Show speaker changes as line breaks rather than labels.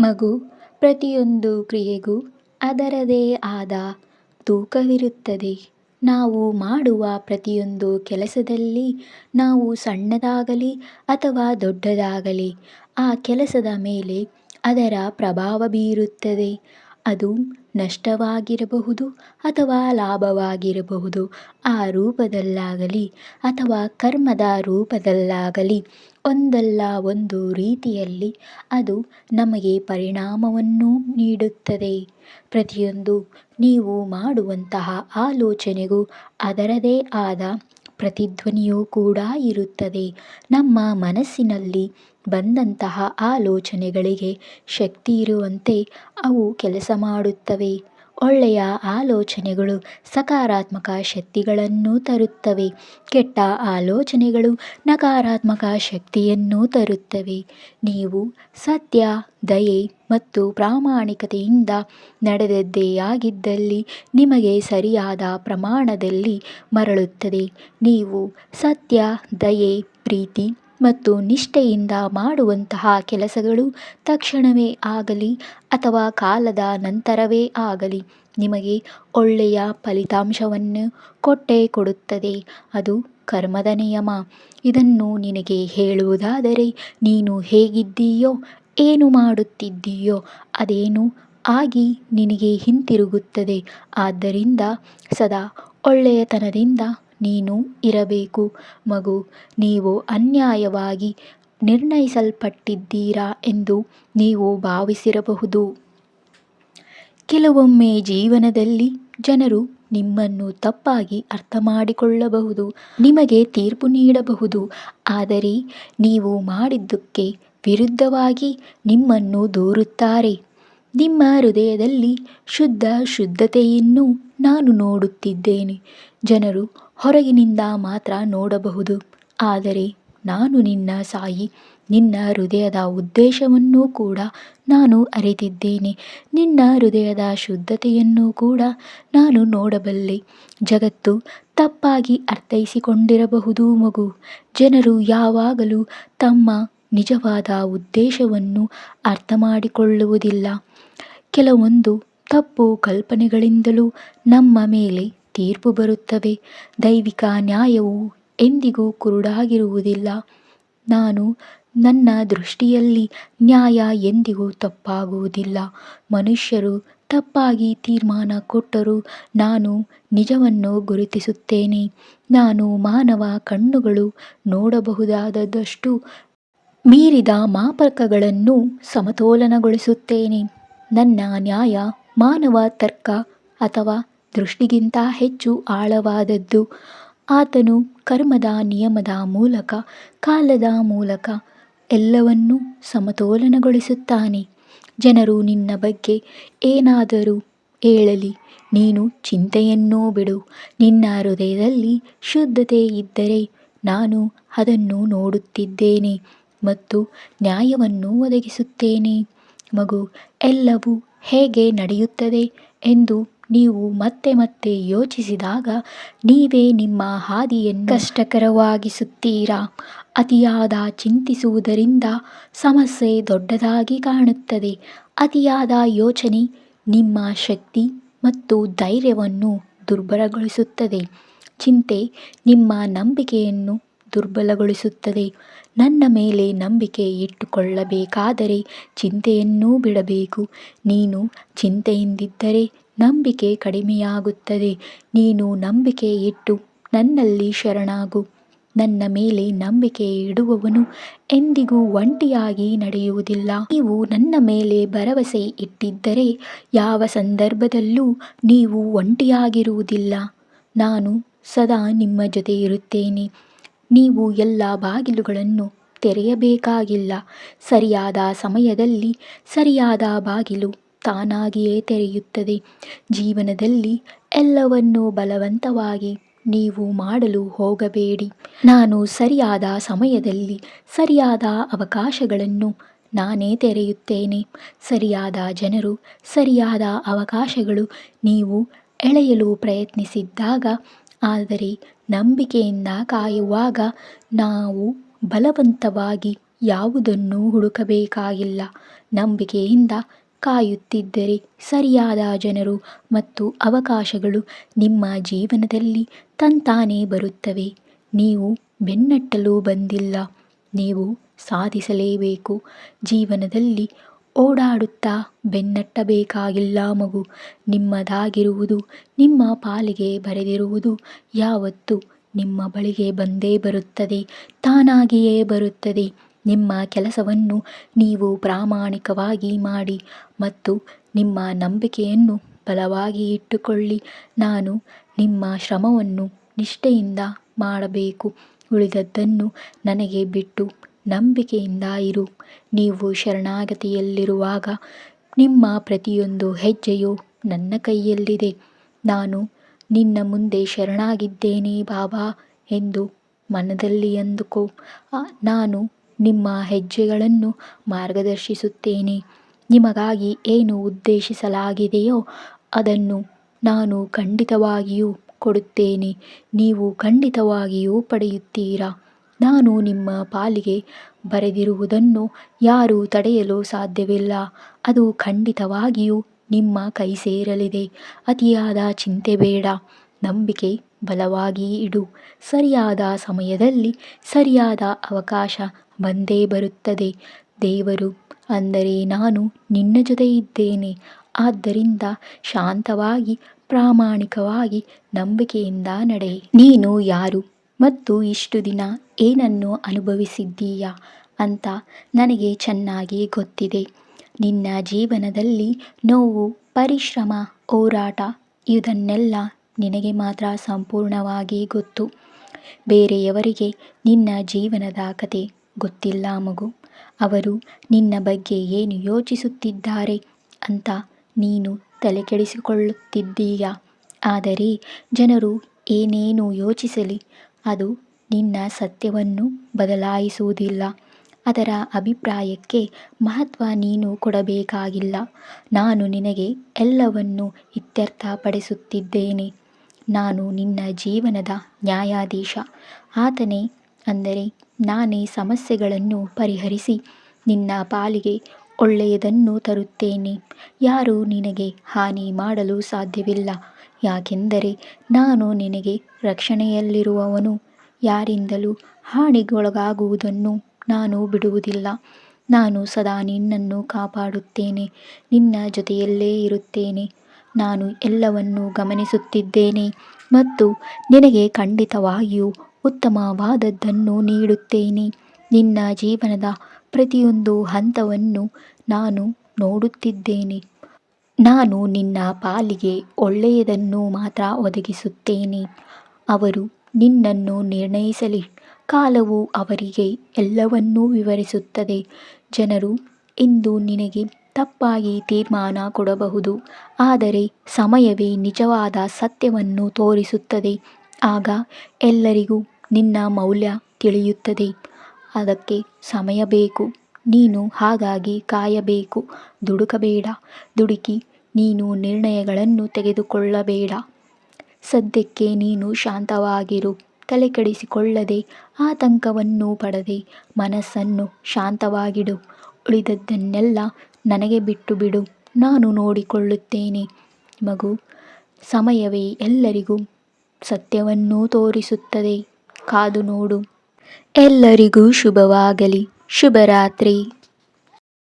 ಮಗು, ಪ್ರತಿಯೊಂದು ಕ್ರಿಯೆಗೂ ಅದರದೇ ಆದ ತೂಕವಿರುತ್ತದೆ. ನಾವು ಮಾಡುವ ಪ್ರತಿಯೊಂದು ಕೆಲಸದಲ್ಲಿ ನಾವು ಸಣ್ಣದಾಗಲಿ ಅಥವಾ ದೊಡ್ಡದಾಗಲಿ, ಆ ಕೆಲಸದ ಮೇಲೆ ಅದರ ಪ್ರಭಾವ ಬೀರುತ್ತದೆ. ಅದು ನಷ್ಟವಾಗಿರಬಹುದು ಅಥವಾ ಲಾಭವಾಗಿರಬಹುದು. ಆ ರೂಪದಲ್ಲಾಗಲಿ ಅಥವಾ ಕರ್ಮದ ರೂಪದಲ್ಲಾಗಲಿ ಒಂದಲ್ಲ ಒಂದು ರೀತಿಯಲ್ಲಿ ಅದು ನಮಗೆ ಪರಿಣಾಮವನ್ನು ನೀಡುತ್ತದೆ. ಪ್ರತಿಯೊಂದು ನೀವು ಮಾಡುವಂತಹ ಆಲೋಚನೆಗೂ ಅದರದೇ ಆದ ಪ್ರತಿಧ್ವನಿಯೂ ಕೂಡ ಇರುತ್ತದೆ. ನಮ್ಮ ಮನಸ್ಸಿನಲ್ಲಿ ಬಂದಂತಹ ಆಲೋಚನೆಗಳಿಗೆ ಶಕ್ತಿ ಇರುವಂತೆ ಅವು ಕೆಲಸ ಮಾಡುತ್ತವೆ. ಒಳ್ಳೆಯ ಆಲೋಚನೆಗಳು ಸಕಾರಾತ್ಮಕ ಶಕ್ತಿಗಳನ್ನು ತರುತ್ತವೆ. ಕೆಟ್ಟ ಆಲೋಚನೆಗಳು ನಕಾರಾತ್ಮಕ ಶಕ್ತಿಯನ್ನು ತರುತ್ತವೆ. ನೀವು ಸತ್ಯ, ದಯೆ ಮತ್ತು ಪ್ರಾಮಾಣಿಕತೆಯಿಂದ ನಡೆದದ್ದೇ ಆಗಿದ್ದಲ್ಲಿ ನಿಮಗೆ ಸರಿಯಾದ ಪ್ರಮಾಣದಲ್ಲಿ ಮರಳುತ್ತದೆ. ನೀವು ಸತ್ಯ, ದಯೆ, ಪ್ರೀತಿ ಮತ್ತು ನಿಷ್ಠೆಯಿಂದ ಮಾಡುವಂತಹ ಕೆಲಸಗಳು ತಕ್ಷಣವೇ ಆಗಲಿ ಅಥವಾ ಕಾಲದ ನಂತರವೇ ಆಗಲಿ ನಿಮಗೆ ಒಳ್ಳೆಯ ಫಲಿತಾಂಶವನ್ನು ಕೊಟ್ಟೇ ಕೊಡುತ್ತದೆ. ಅದು ಕರ್ಮದ ನಿಯಮ. ಇದನ್ನು ನಿನಗೆ ಹೇಳುವುದಾದರೆ ನೀನು ಹೇಗಿದ್ದೀಯೋ, ಏನು ಮಾಡುತ್ತಿದ್ದೀಯೋ, ಅದೇನು ಆಗಿ ನಿನಗೆ ಹಿಂತಿರುಗುತ್ತದೆ. ಆದ್ದರಿಂದ ಸದಾ ಒಳ್ಳೆಯತನದಿಂದ ನೀನು ಇರಬೇಕು. ಮಗು, ನೀವು ಅನ್ಯಾಯವಾಗಿ ನಿರ್ಣಯಿಸಲ್ಪಟ್ಟಿದ್ದೀರಾ ಎಂದು ನೀವು ಭಾವಿಸಿರಬಹುದು. ಕೆಲವೊಮ್ಮೆ ಜೀವನದಲ್ಲಿ ಜನರು ನಿಮ್ಮನ್ನು ತಪ್ಪಾಗಿ ಅರ್ಥ ಮಾಡಿಕೊಳ್ಳಬಹುದು ನಿಮಗೆ ತೀರ್ಪು ನೀಡಬಹುದು. ಆದರೆ ನೀವು ಮಾಡಿದ್ದಕ್ಕೆ ವಿರುದ್ಧವಾಗಿ ನಿಮ್ಮನ್ನು ದೂರುತ್ತಾರೆ. ನಿಮ್ಮ ಹೃದಯದಲ್ಲಿ ಶುದ್ಧ ಶುದ್ಧತೆಯನ್ನು ನಾನು ನೋಡುತ್ತಿದ್ದೇನೆ. ಜನರು ಹೊರಗಿನಿಂದ ಮಾತ್ರ ನೋಡಬಹುದು. ಆದರೆ ನಾನು ನಿನ್ನ ಸಾಯಿ, ನಿನ್ನ ಹೃದಯದ ಉದ್ದೇಶವನ್ನು ಕೂಡ ನಾನು ಅರಿತಿದ್ದೇನೆ. ನಿನ್ನ ಹೃದಯದ ಶುದ್ಧತೆಯನ್ನು ಕೂಡ ನಾನು ನೋಡಬಲ್ಲೆ. ಜಗತ್ತು ತಪ್ಪಾಗಿ ಅರ್ಥೈಸಿಕೊಂಡಿರಬಹುದು ಮಗು. ಜನರು ಯಾವಾಗಲೂ ತಮ್ಮ ನಿಜವಾದ ಉದ್ದೇಶವನ್ನು ಅರ್ಥಮಾಡಿಕೊಳ್ಳುವುದಿಲ್ಲ. ಕೆಲವೊಂದು ತಪ್ಪು ಕಲ್ಪನೆಗಳಿಂದಲೂ ನಮ್ಮ ಮೇಲೆ ತೀರ್ಪು ಬರುತ್ತವೆ. ದೈವಿಕ ನ್ಯಾಯವು ಎಂದಿಗೂ ಕುರುಡಾಗಿರುವುದಿಲ್ಲ. ನಾನು ನನ್ನ ದೃಷ್ಟಿಯಲ್ಲಿ ನ್ಯಾಯ ಎಂದಿಗೂ ತಪ್ಪಾಗುವುದಿಲ್ಲ. ಮನುಷ್ಯರು ತಪ್ಪಾಗಿ ತೀರ್ಮಾನ ಕೊಟ್ಟರೂ ನಾನು ನಿಜವನ್ನು ಗುರುತಿಸುತ್ತೇನೆ. ನಾನು ಮಾನವ ಕಣ್ಣುಗಳು ನೋಡಬಹುದಾದದಷ್ಟು ಮೀರಿದ ಮಾಪಕಗಳನ್ನು ಸಮತೋಲನಗೊಳಿಸುತ್ತೇನೆ. ನನ್ನ ನ್ಯಾಯ ಮಾನವ ತರ್ಕ ಅಥವಾ ದೃಷ್ಟಿಗಿಂತ ಹೆಚ್ಚು ಆಳವಾದದ್ದು. ಆತನು ಕರ್ಮದ ನಿಯಮದ ಮೂಲಕ, ಕಾಲದ ಮೂಲಕ ಎಲ್ಲವನ್ನೂ ಸಮತೋಲನಗೊಳಿಸುತ್ತಾನೆ. ಜನರು ನಿನ್ನ ಬಗ್ಗೆ ಏನಾದರೂ ಹೇಳಲಿ, ನೀನು ಚಿಂತೆಯನ್ನೂ ಬಿಡು. ನಿನ್ನ ಹೃದಯದಲ್ಲಿ ಶುದ್ಧತೆ ಇದ್ದರೆ ನಾನು ಅದನ್ನು ನೋಡುತ್ತಿದ್ದೇನೆ ಮತ್ತು ನ್ಯಾಯವನ್ನು ಒದಗಿಸುತ್ತೇನೆ. ಮಗು, ಎಲ್ಲವೂ ಹೇಗೆ ನಡೆಯುತ್ತದೆ ಎಂದು ನೀವು ಮತ್ತೆ ಮತ್ತೆ ಯೋಚಿಸಿದಾಗ ನೀವೇ ನಿಮ್ಮ ಹಾದಿಯನ್ನು ಕಷ್ಟಕರವಾಗಿಸುತ್ತೀರಾ? ಅತಿಯಾದ ಚಿಂತಿಸುವುದರಿಂದ ಸಮಸ್ಯೆ ದೊಡ್ಡದಾಗಿ ಕಾಣುತ್ತದೆ. ಅತಿಯಾದ ಯೋಚನೆ ನಿಮ್ಮ ಶಕ್ತಿ ಮತ್ತು ಧೈರ್ಯವನ್ನು ದುರ್ಬಲಗೊಳಿಸುತ್ತದೆ. ಚಿಂತೆ ನಿಮ್ಮ ನಂಬಿಕೆಯನ್ನು ದುರ್ಬಲಗೊಳಿಸುತ್ತದೆ. ನನ್ನ ಮೇಲೆ ನಂಬಿಕೆ ಇಟ್ಟುಕೊಳ್ಳಬೇಕಾದರೆ ಚಿಂತೆಯನ್ನೂ ಬಿಡಬೇಕು. ನೀನು ಚಿಂತೆಯಿಂದಿದ್ದರೆ ನಂಬಿಕೆ ಕಡಿಮೆಯಾಗುತ್ತದೆ. ನೀನು ನಂಬಿಕೆ ಇಟ್ಟು ನನ್ನಲ್ಲಿ ಶರಣಾಗು. ನನ್ನ ಮೇಲೆ ನಂಬಿಕೆ ಇಡುವವನು ಎಂದಿಗೂ ಒಂಟಿಯಾಗಿ ನಡೆಯುವುದಿಲ್ಲ. ನೀವು ನನ್ನ ಮೇಲೆ ಭರವಸೆ ಇಟ್ಟಿದ್ದರೆ ಯಾವ ಸಂದರ್ಭದಲ್ಲೂ ನೀವು ಒಂಟಿಯಾಗಿರುವುದಿಲ್ಲ. ನಾನು ಸದಾ ನಿಮ್ಮ ಜೊತೆ ಇರುತ್ತೇನೆ. ನೀವು ಎಲ್ಲ ಬಾಗಿಲುಗಳನ್ನು ತೆರೆಯಬೇಕಾಗಿಲ್ಲ. ಸರಿಯಾದ ಸಮಯದಲ್ಲಿ ಸರಿಯಾದ ಬಾಗಿಲು ತಾನಾಗಿಯೇ ತೆರೆಯುತ್ತದೆ. ಜೀವನದಲ್ಲಿ ಎಲ್ಲವನ್ನೂ ಬಲವಂತವಾಗಿ ನೀವು ಮಾಡಲು ಹೋಗಬೇಡಿ. ನಾನು ಸರಿಯಾದ ಸಮಯದಲ್ಲಿ ಸರಿಯಾದ ಅವಕಾಶಗಳನ್ನು ನಾನೇ ತೆರೆಯುತ್ತೇನೆ. ಸರಿಯಾದ ಜನರು, ಸರಿಯಾದ ಅವಕಾಶಗಳು ನೀವು ಎಳೆಯಲು ಪ್ರಯತ್ನಿಸಿದಾಗ ಆದರೆ ನಂಬಿಕೆಯಿಂದ ಕಾಯುವಾಗ ನಾವು ಬಲವಂತವಾಗಿ ಯಾವುದನ್ನು ಹುಡುಕಬೇಕಾಗಿಲ್ಲ. ನಂಬಿಕೆಯಿಂದ ಕಾಯುತ್ತಿದ್ದರೆ ಸರಿಯಾದ ಜನರು ಮತ್ತು ಅವಕಾಶಗಳು ನಿಮ್ಮ ಜೀವನದಲ್ಲಿ ತಂತಾನೇ ಬರುತ್ತವೆ. ನೀವು ಬೆನ್ನಟ್ಟಲು ಬಂದಿಲ್ಲ. ನೀವು ಸಾಧಿಸಲೇಬೇಕು. ಜೀವನದಲ್ಲಿ ಓಡಾಡುತ್ತಾ ಬೆನ್ನಟ್ಟಬೇಕಾಗಿಲ್ಲ ಮಗು. ನಿಮ್ಮದಾಗಿರುವುದು, ನಿಮ್ಮ ಪಾಲಿಗೆ ಬರೆದಿರುವುದು, ಯಾವತ್ತೂ ನಿಮ್ಮ ಬಳಿಗೆ ಬಂದೇ ಬರುತ್ತದೆ, ತಾನಾಗಿಯೇ ಬರುತ್ತದೆ. ನಿಮ್ಮ ಕೆಲಸವನ್ನು ನೀವು ಪ್ರಾಮಾಣಿಕವಾಗಿ ಮಾಡಿ ಮತ್ತು ನಿಮ್ಮ ನಂಬಿಕೆಯನ್ನು ಬಲವಾಗಿ ಇಟ್ಟುಕೊಳ್ಳಿ. ನಾನು ನಿಮ್ಮ ಶ್ರಮವನ್ನು ನಿಷ್ಠೆಯಿಂದ ಮಾಡಬೇಕು. ಉಳಿದದ್ದನ್ನು ನನಗೆ ಬಿಟ್ಟು ನಂಬಿಕೆಯಿಂದ ಇರು. ನೀವು ಶರಣಾಗತಿಯಲ್ಲಿರುವಾಗ ನಿಮ್ಮ ಪ್ರತಿಯೊಂದು ಹೆಜ್ಜೆಯು ನನ್ನ ಕೈಯಲ್ಲಿದೆ. ನಾನು ನಿನ್ನ ಮುಂದೆ ಶರಣಾಗಿದ್ದೇನೆ ಬಾಬಾ ಎಂದು ಮನದಲ್ಲಿ ಅಂದುಕೋ. ನಾನು ನಿಮ್ಮ ಹೆಜ್ಜೆಗಳನ್ನು ಮಾರ್ಗದರ್ಶಿಸುತ್ತೇನೆ. ನಿಮಗಾಗಿ ಏನು ಉದ್ದೇಶಿಸಲಾಗಿದೆಯೋ ಅದನ್ನು ನಾನು ಖಂಡಿತವಾಗಿಯೂ ಕೊಡುತ್ತೇನೆ. ನೀವು ಖಂಡಿತವಾಗಿಯೂ ಪಡೆಯುತ್ತೀರಾ? ನಾನು ನಿಮ್ಮ ಪಾಲಿಗೆ ಬರೆದಿರುವುದನ್ನು ಯಾರೂ ತಡೆಯಲು ಸಾಧ್ಯವಿಲ್ಲ. ಅದು ಖಂಡಿತವಾಗಿಯೂ ನಿಮ್ಮ ಕೈ ಸೇರಲಿದೆ. ಅತಿಯಾದ ಚಿಂತೆ ಬೇಡ. ನಂಬಿಕೆ ಬಲವಾಗಿ ಇಡು. ಸರಿಯಾದ ಸಮಯದಲ್ಲಿ ಸರಿಯಾದ ಅವಕಾಶ ಬಂದೇ ಬರುತ್ತದೆ. ದೇವರು, ಅಂದರೆ ನಾನು ನಿನ್ನ ಜೊತೆ ಇದ್ದೇನೆ. ಆದ್ದರಿಂದ ಶಾಂತವಾಗಿ ಪ್ರಾಮಾಣಿಕವಾಗಿ ನಂಬಿಕೆಯಿಂದ ನಡೆ ನೀನು ಯಾರು? ಮತ್ತು ಇಷ್ಟು ದಿನ ಏನನ್ನು ಅನುಭವಿಸಿದ್ದೀಯಾ ಅಂತ ನನಗೆ ಚೆನ್ನಾಗಿ ಗೊತ್ತಿದೆ. ನಿನ್ನ ಜೀವನದಲ್ಲಿ ನೋವು, ಪರಿಶ್ರಮ, ಹೋರಾಟ ಇದನ್ನೆಲ್ಲ ನಿನಗೆ ಮಾತ್ರ ಸಂಪೂರ್ಣವಾಗಿ ಗೊತ್ತು. ಬೇರೆಯವರಿಗೆ ನಿನ್ನ ಜೀವನದ ಕತೆ ಗೊತ್ತಿಲ್ಲ ಮಗು. ಅವರು ನಿನ್ನ ಬಗ್ಗೆ ಏನು ಯೋಚಿಸುತ್ತಿದ್ದಾರೆ ಅಂತ ನೀನು ತಲೆಕೆಡಿಸಿಕೊಳ್ಳುತ್ತಿದ್ದೀಯ? ಆದರೆ ಜನರು ಏನೇನು ಯೋಚಿಸಲಿ ಅದು ನಿನ್ನ ಸತ್ಯವನ್ನು ಬದಲಾಯಿಸುವುದಿಲ್ಲ. ಅದರ ಅಭಿಪ್ರಾಯಕ್ಕೆ ಮಹತ್ವ ನೀನು ಕೊಡಬೇಕಾಗಿಲ್ಲ. ನಾನು ನಿನಗೆ ಎಲ್ಲವನ್ನೂ ಇತ್ಯರ್ಥಪಡಿಸುತ್ತಿದ್ದೇನೆ. ನಾನು ನಿನ್ನ ಜೀವನದ ನ್ಯಾಯಾಧೀಶ. ಆತನೇ ಅಂದರೆ ನಾನೇ ಸಮಸ್ಯೆಗಳನ್ನು ಪರಿಹರಿಸಿ ನಿನ್ನ ಪಾಲಿಗೆ ಒಳ್ಳೆಯದನ್ನು ತರುತ್ತೇನೆ. ಯಾರೂ ನಿನಗೆ ಹಾನಿ ಮಾಡಲು ಸಾಧ್ಯವಿಲ್ಲ. ಯಾಕೆಂದರೆ ನಾನು ನಿನಗೆ ರಕ್ಷಣೆಯಲ್ಲಿರುವವನು. ಯಾರಿಂದಲೂ ಹಾನಿಗೊಳಗಾಗುವುದನ್ನು ನಾನು ಬಿಡುವುದಿಲ್ಲ. ನಾನು ಸದಾ ನಿನ್ನನ್ನು ಕಾಪಾಡುತ್ತೇನೆ. ನಿನ್ನ ಜೊತೆಯಲ್ಲೇ ಇರುತ್ತೇನೆ. ನಾನು ಎಲ್ಲವನ್ನೂ ಗಮನಿಸುತ್ತಿದ್ದೇನೆ ಮತ್ತು ನಿನಗೆ ಖಂಡಿತವಾಗಿಯೂ ಉತ್ತಮವಾದದ್ದನ್ನು ನೀಡುತ್ತೇನೆ. ನಿನ್ನ ಜೀವನದ ಪ್ರತಿಯೊಂದು ಹಂತವನ್ನು ನಾನು ನೋಡುತ್ತಿದ್ದೇನೆ. ನಾನು ನಿನ್ನ ಪಾಲಿಗೆ ಒಳ್ಳೆಯದನ್ನು ಮಾತ್ರ ಒದಗಿಸುತ್ತೇನೆ. ಅವರು ನಿನ್ನನ್ನು ನಿರ್ಣಯಿಸಲಿ. ಕಾಲವು ಅವರಿಗೆ ಎಲ್ಲವನ್ನೂ ವಿವರಿಸುತ್ತದೆ. ಜನರು ಇಂದು ನಿನಗೆ ತಪ್ಪಾಗಿ ತೀರ್ಮಾನ ಕೊಡಬಹುದು. ಆದರೆ ಸಮಯವೇ ನಿಜವಾದ ಸತ್ಯವನ್ನು ತೋರಿಸುತ್ತದೆ. ಆಗ ಎಲ್ಲರಿಗೂ ನಿನ್ನ ಮೌಲ್ಯ ತಿಳಿಯುತ್ತದೆ. ಅದಕ್ಕೆ ಸಮಯ ಬೇಕು. ನೀನು ಹಾಗಾಗಿ ಕಾಯಬೇಕು. ದುಡುಕಬೇಡ. ದುಡುಕಿ ನೀನು ನಿರ್ಣಯಗಳನ್ನು ತೆಗೆದುಕೊಳ್ಳಬೇಡ. ಸದ್ಯಕ್ಕೆ ನೀನು ಶಾಂತವಾಗಿರು, ತಲೆಕೆಡಿಸಿಕೊಳ್ಳದೆ ಆತಂಕವನ್ನು ಪಡದೆ ಮನಸ್ಸನ್ನು ಶಾಂತವಾಗಿಡು. ಉಳಿದದ್ದನ್ನೆಲ್ಲ ನನಗೆ ಬಿಟ್ಟು ಬಿಡು ನಾನು ನೋಡಿಕೊಳ್ಳುತ್ತೇನೆ. ಮಗು, ಸಮಯವೇ ಎಲ್ಲರಿಗೂ ಸತ್ಯವನ್ನು ತೋರಿಸುತ್ತದೆ. ಕಾದು ನೋಡು. ಎಲ್ಲರಿಗೂ ಶುಭವಾಗಲಿ. ಶುಭರಾತ್ರಿ.